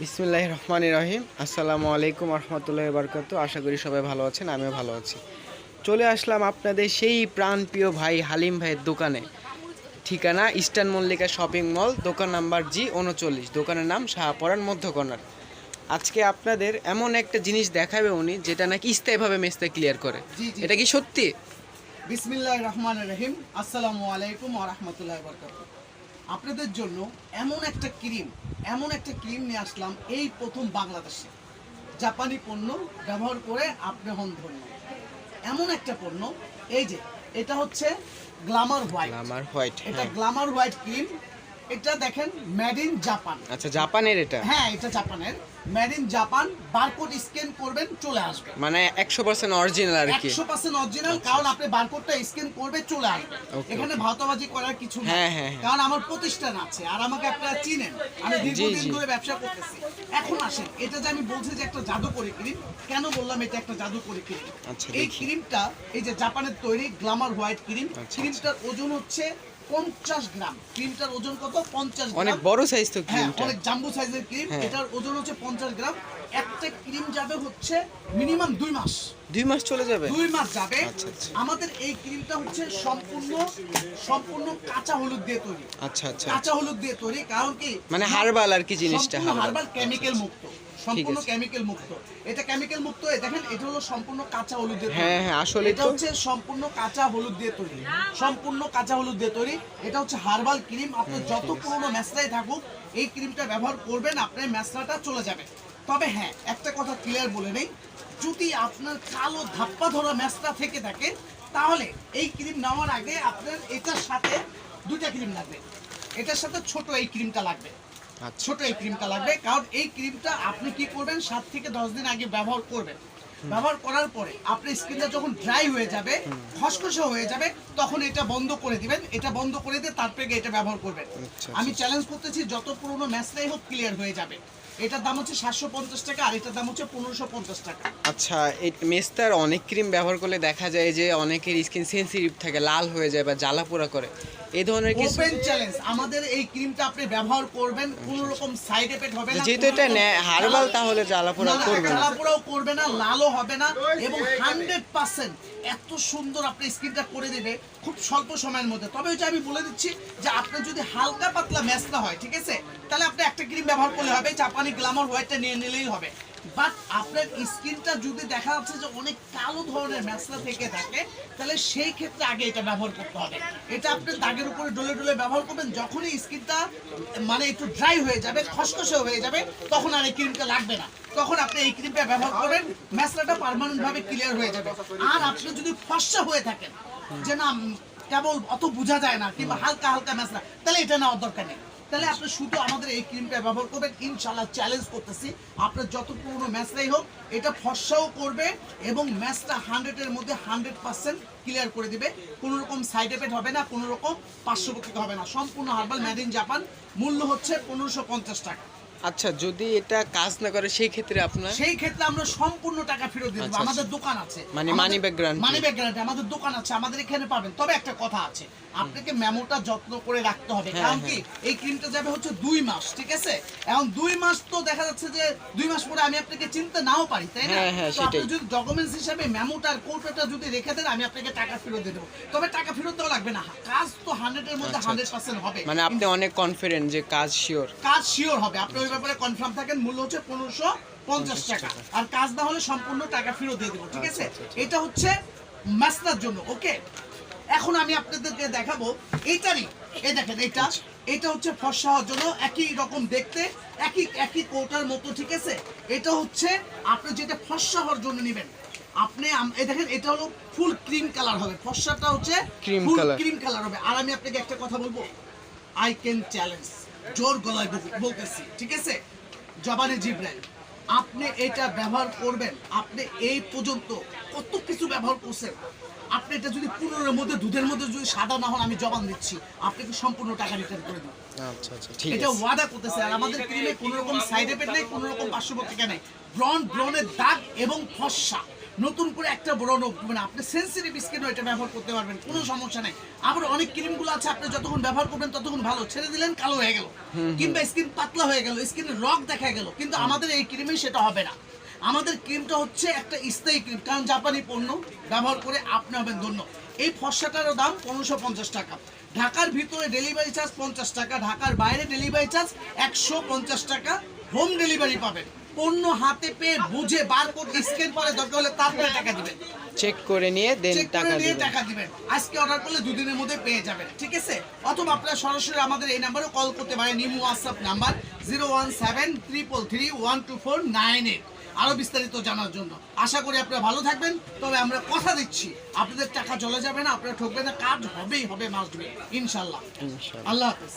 বিসমুল্লাহ রহমান রহিম। আসসালামু আলাইকুম রহমতুল্লাহ বরকাত। আশা করি সবাই ভালো আছেন আমিও ভালো আছি। চলে আসলাম আপনাদের সেই প্রাণপ্রিয় ভাই হালিম ভাইয়ের দোকানে। ঠিকানা ইস্টার্ন মল্লিকা শপিং মল দোকান নাম্বার জি উনচল্লিশ। দোকানের নাম শাহপরান মধ্যকর্নার আজকে আপনাদের এমন একটা জিনিস দেখাবে উনি যেটা নাকি স্থায়ীভাবে মেস্তা ক্লিয়ার করে। এটা কি সত্যি? বিসমিল্লাহ রহমান রহিম। আসসালামু আলাইকুম রাহমাতুল্লাহি ওয়া বারাকাতুহু আপনাদের জন্য এমন একটা ক্রিম এমন একটা ক্রিম নিয়ে আসলাম এই প্রথম বাংলাদেশে। জাপানি পণ্য ব্যবহার করে আপনি হন ধন্য। এমন একটা পণ্য এই যে এটা হচ্ছে গ্লামার হোয়াইট। আমার হোয়াইট এটা হ্যাঁ। গ্লামার হোয়াইট ক্রিম এটা দেখেন মেড ইন জাপান আচ্ছা জাপানের এটা? হ্যাঁ এটা জাপানের made in Japan barcode scan করবেন চলে আসবে। মানে একশো পার্সেন্ট অরিজিনাল আর কি। একশো পার্সেন্ট অরিজিনাল কারণ আপনি বারকোডটা স্ক্যান করবে চলে আসবে। এখানে ভাওতাবাজি করার কিছু না হ্যাঁ, হ্যাঁ, হ্যাঁ। কারণ আমার প্রতিষ্ঠান আছে আর আমাকে আপনারা চিনেন। আমি দীর্ঘদিন। ধরে ব্যবসা করতেছি। এখন আসেন এটা যে আমি বলছি যে একটা জাদু করে ক্রিম কেন বললাম এটা একটা জাদু করে ক্রিম? আচ্ছা, এই ক্রিমটা এই যে জাপানের তৈরি গ্লামার হোয়াইট ক্রিম আচ্ছা, ক্রিমটার ওজন হচ্ছে পঞ্চাশ গ্রাম। ক্রিমটার ওজন কত? পঞ্চাশ অনেক বড় সাইজ তো হ্যাঁ ক্রিমটা। অনেক জাম্বু সাইজের ক্রিম। এটার ওজন হচ্ছে পঞ্চাশ গ্রাম। একটা ক্রিম যাবে হচ্ছে মিনিমাম দুই মাস। দুই মাস চলে যাবে? দুই মাস যাবে। আচ্ছা, আচ্ছা। আমাদের এই ক্রিমটা হচ্ছে সম্পূর্ণ সম্পূর্ণ কাঁচা হলুদ দিয়ে তৈরি। আচ্ছা আচ্ছা। কাঁচা হলুদ দিয়ে তৈরি। কারণ কি? মানে হার্বাল আর কি জিনিসটা হার্বাল। হার্বাল কেমিক্যাল মুক্ত। সম্পূর্ণ কেমিক্যাল মুক্ত। এটা কেমিক্যাল মুক্ত দেখেন এটা হলো সম্পূর্ণ কাঁচা হলুদ দিয়ে হ্যাঁ, হ্যাঁ, আসলেই এটা হচ্ছে সম্পূর্ণ কাঁচা হলুদ দিয়ে তৈরি। সম্পূর্ণ কাঁচা হলুদ দিয়ে তৈরি। এটা হচ্ছে হার্বাল ক্রিম। আপনার যত পুরনো ম্যাসলাই থাকুক এই ক্রিমটা ব্যবহার করবেন আপনার ম্যাসলাটা চলে যাবে। তবে হ্যাঁ একটা কথা ক্লিয়ার বলে নেই। যদি আপনার কালো ধাপ্পা ধরা ম্যাসটা থেকে থাকে তাহলে এই ক্রিম নেওয়ার আগে আপনার এটার সাথে দুইটা ক্রিম লাগবে। এটার সাথে ছোট এই ক্রিমটা লাগবে। ছোট এই ক্রিমটা লাগবে কারণ এই ক্রিমটা আপনি কি করবেন সাত থেকে দশ দিন আগে ব্যবহার করবেন। ব্যবহার করার পরে আপনার স্কিনটা যখন ড্রাই হয়ে যাবে খসখসে হয়ে যাবে তখন এটা বন্ধ করে দিবেন। এটা বন্ধ করে দিয়ে তারপরে এটা ব্যবহার করবেন। আচ্ছা, আমি চ্যালেঞ্জ করতেছি যত পুরনো ম্যাচটাই হোক ক্লিয়ার হয়ে যাবে। এটার দাম হচ্ছে সাতশো পঞ্চাশ টাকা আর এটার দাম হচ্ছে পনেরোশো পঞ্চাশ টাকা। আচ্ছা এই মেস্তার অনেক ক্রিম ব্যবহার করলে দেখা যায় যে অনেকের স্কিন সেনসিটিভ থাকে লাল হয়ে যায় বা জ্বালা পোড়া করে। এই ধরনের কিছু ওপেন চ্যালেঞ্জ আমাদের এই ক্রিমটা আপনি ব্যবহার করবেন কোনো রকম সাইড এফেক্ট হবে না যেহেতু এটা হার্বাল তাহলে জ্বালা পোড়া না, না, করবে না। করবে না লালও হবে না এবং হান্ড্রেড পার্সেন্ট এত সুন্দর আপনি স্কিনটা করে দেবে খুব স্বল্প সময়ের মধ্যে। তবে ওই যে আমি বলে দিচ্ছি যে আপনার যদি হালকা পাতলা ম্যাচটা হয় ঠিক আছে? তাহলে আপনি একটা ক্রিম ব্যবহার করলে হবে, জাপানি গ্লামার হোয়াইটটা নিয়ে নিলেই হবে। বাট আপনার স্কিনটা যদি দেখা যাচ্ছে যে অনেক কালো ধরনের ম্যাচটা থেকে থাকে, তাহলে সেই ক্ষেত্রে আগে এটা ব্যবহার করতে হবে। এটা আপনি দাগের উপরে ডলে ডলে ব্যবহার করবেন, যখনই স্কিনটা মানে একটু ড্রাই হয়ে যাবে খসখসে হয়ে যাবে, তখন আর এই ক্রিমটা লাগবে না। তখন আপনি এই ক্রিমটা ব্যবহার করবেন, ম্যাসলাটা পার্মানেন্ট ভাবে ক্লিয়ার হয়ে যাবে। আর আপনি যদি ফর্সা হয়ে থাকেন, যে না কেবল অত বোঝা যায় না, কিংবা হালকা হালকা ম্যাসলা, তাহলে এটা নেওয়ার দরকার নেই। তাহলে আপনি শুধু আমাদের এই ক্রিমটা ব্যবহার করবেন। ইনশাল্লাহ চ্যালেঞ্জ করতেছি। আপনার যত পুরনো ম্যাচটাই হোক, এটা ফর্সাও করবে এবং ম্যাচটা হান্ড্রেডের মধ্যে হান্ড্রেড পার্সেন্ট ক্লিয়ার করে দিবে। কোনো রকম সাইড এফেক্ট হবে না কোনো রকম পার্শ্ববর্তী হবে না। সম্পূর্ণ হার্বাল ম্যাডিন ইন জাপান মূল্য হচ্ছে পনেরোশো টাকা। আচ্ছা যদি এটা কাজ না করে সেই ক্ষেত্রে আপনার? সেই ক্ষেত্রে আমরা সম্পূর্ণ টাকা ফেরত দিয়ে দেবো। আচ্ছা, আমাদের দোকান আছে। মানে money back guarantee? Money back guarantee আমাদের দোকান আছে আমাদের এখানে পাবেন। তবে একটা কথা আছে আপনাকে মেমোটা যত্ন করে রাখতে হবে। হ্যাঁ, কারণ কি এই ক্রিমটা যাবে হচ্ছে দুই মাস ঠিক আছে? এখন দুই মাস তো দেখা যাচ্ছে যে দুই মাস পরে আমি আপনাকে চিনতে নাও পারি তাই না? হ্যাঁ, হ্যাঁ, তো আপনি যদি ডকুমেন্টস হিসাবে মেমোটা আর যদি রেখে দেন আমি আপনাকে টাকা ফেরত দিয়ে দেবো। তবে টাকা ফেরত দেওয়া লাগবে না। কাজ তো হান্ড্রেডের মধ্যে আচ্ছা, হান্ড্রেড পার্সেন্ট হবে। মানে আপনি অনেক কনফিডেন্ট যে কাজ শিওর কাজ শিওর হবে। আপনি ওই ব্যাপারে কনফার্ম থাকেন মূল্য হচ্ছে পনেরোশো পঞ্চাশ টাকা। আর কাজ না হলে সম্পূর্ণ টাকা ফেরত দিয়ে দেবো ঠিক আছে? এটা হচ্ছে মাসলার জন্য ওকে? এখন আমি আপনাদেরকে দেখাবো এইটারই এই দেখেন এটা এটা হচ্ছে ফর্সা হওয়ার জন্য একই রকম দেখতে একই একই কৌটার মতো ঠিক আছে? এটা হচ্ছে আপনি যেটা ফর্সা হওয়ার জন্য নেবেন আপনি এই দেখেন এটা হলো ফুল ক্রিম কালার হবে ফর্সাটা হচ্ছে ফুল ক্রিম কালার হবে। আর আমি আপনাকে একটা কথা বলব আই ক্যান চ্যালেঞ্জ। জোর গলায় বলতেছি ঠিক আছে? জবানে জিব্রাইল আপনি এটা ব্যবহার করবেন আপনি এই পর্যন্ত কত কিছু ব্যবহার করছেন? আপনি এটা যদি পনেরোর মধ্যে দুধের মধ্যে যদি সাদা না হন আমি জবান দিচ্ছি। আপনাকে সম্পূর্ণ টাকা রিটার্ন করে দেবো আচ্ছা আচ্ছা ঠিক এটা ওয়াদা করতেছে আর আমাদের ক্রিমে কোনো রকম সাইড এফেক্ট নেই কোনো রকম পার্শ্ববর্তীকা নেই। ব্রন ব্রনের দাগ এবং ফর্সা নতুন করে একটা বড় মানে আপনি সেন্সিটিভ স্কিনও এটা ব্যবহার করতে পারবেন কোনো সমস্যা নেই। আবার অনেক ক্রিমগুলো আছে আপনি যতক্ষণ ব্যবহার করবেন ততক্ষণ ভালো। ছেড়ে দিলেন কালো হয়ে গেল। কিংবা স্কিন পাতলা হয়ে গেল স্কিনের রক দেখা গেল কিন্তু আমাদের এই ক্রিমে সেটা হবে না। আমাদের ক্রিমটা হচ্ছে একটা স্থায়ী ক্রিম কারণ জাপানি পণ্য ব্যবহার করে আপনি হবেন ধন্য। এই ফর্সাটারও দাম পনেরোশো পঞ্চাশ টাকা। ঢাকার ভিতরে ডেলিভারি চার্জ পঞ্চাশ টাকা ঢাকার বাইরে ডেলিভারি চার্জ একশো পঞ্চাশ টাকা হোম ডেলিভারি পাবেন। পণ্য হাতে পেয়ে বুঝে বারকোড স্ক্যান করে দরকার হলে তারপরে টাকা দিবেন। চেক করে নিয়ে দেন টাকা দিবেন। টাকা দিবেন। আজকে অর্ডার করলে দুদিনের মধ্যে পেয়ে যাবেন ঠিক আছে? অথবা আপনারা সরাসরি আমাদের এই নাম্বারে কল করতে পারেন নিমু WhatsApp number zero one seven triple three one two four nine eight আরও বিস্তারিত জানার জন্য। আশা করি আপনারা ভালো থাকবেন তবে আমরা কথা দিচ্ছি। আপনাদের টাকা চলে যাবে না আপনারা ঠকবেন না কাজ হবেই হবে মাস্ট বি ইনশাল্লাহ ইনশাআল্লাহ। আল্লাহ হাফেজ।